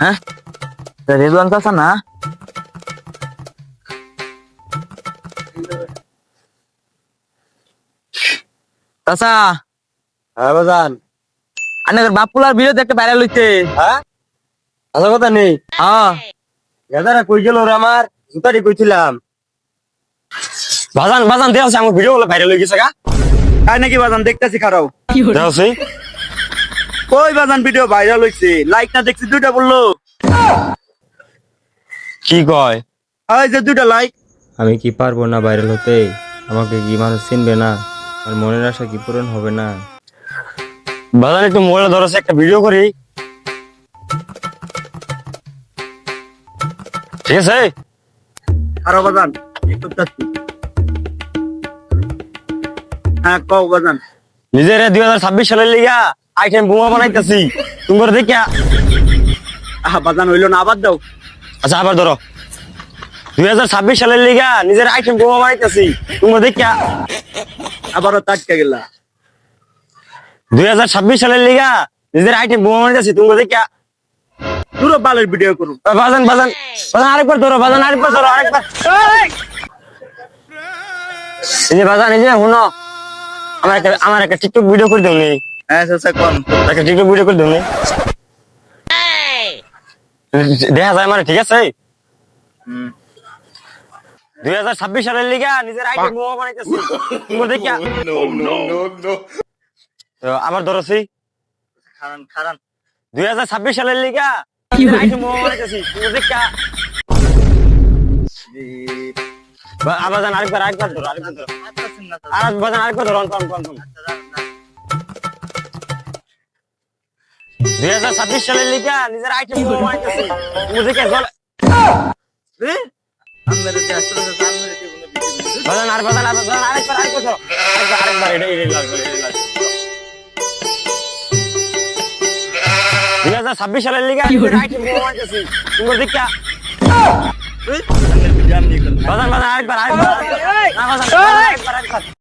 হ্যাঁ? রেজওয়ান চাচা না? চাচা হ্যাঁ বাজান। আনের বাপুলার ভিডিও দেখতে ভাইরাল হইছে। হ্যাঁ? আসার কথা নেই? হ্যাঁ। গাদারা কই গেল রে আমার? জুতাটি কইছিলাম। বাজান বাজান দেওয়া আমার ভিডিও গুলো ভাইরাল হয়ে গেছে গা। তাই নাকি বাজান? দেখতেছি খারাও। দেওয়া কই বাজান ভিডিও ভাইরাল হইছে? লাইক না দেখছি দুইটা বলল। কি কয়? এই যে দুইটা লাইক আমি কি পারব না ভাইরাল হতে? আমাকে কি মানুষ চিনবে না? আর মনের আশা কি পূরণ হবে না? বাজান একটু মোবাইল ধরেছে একটা ভিডিও করি। ঠিক আছে? খারাপ বাজান একটু চাচ্ছি হ্যাঁ কও বাজান। নিজের দুই হাজার ছাব্বিশ সালের লিগা আইটেম বোমা বানাইতেছি। তোমার দেখিয়া বাজান হইল না, আবার দাও। আচ্ছা আবার ধরো। দুই হাজার ছাব্বিশ সালের লিগা নিজের আইটেম বোমা বানাইতেছি। তোমার দেখিয়া আবারও তাটকা গেলা। দুই হাজার ছাব্বিশ সালের লিগা নিজের আইটেম বোমা বানাইতেছি। তোমার দেখিয়া পুরো বালের ভিডিও করুন। বাজান বাজান। বাজান, আরেকবার ধরো, বাজান, আরেকবার ধরো, আরেকবার। এই যে বাজান, এই যে শুনো, আমার একটা আমার একটা টিকটক ভিডিও করে দেও নি। হ্যাঁ চাচা কোন। একটা টিকটক ভিডিও করে দেও নি দেখা যায় মানে ঠিক আছে। দুই হাজার ছাব্বিশ সালের লিগা নিজের আইটেম বোমা বানাইতেছি। তো আবার ধরছি। খারান খারান। দুই হাজার ছাব্বিশ সালের লিগা আইটেম বোমা বানাইতেছি। বা- আবার যান আরেকবার আরেকবার ধরো আরেকবার ধরো। আর বাজান আরেকবার ধরো অন কম কম দুই হাজার ছাব্বিশ সালের লিগা নিজের আইটেম বানাইতেছি তোমার দেখিয়া আর বাজান আর আরেকবার আরেকবার আরেকবার আরেকবার এটা এটা লাগবে দুই হাজার ছাব্বিশ সালের বাজান বাজান আরেকবার আরেকবার। আরেকবার না, বাজান, বাজান, আরেকবার আরেকবার।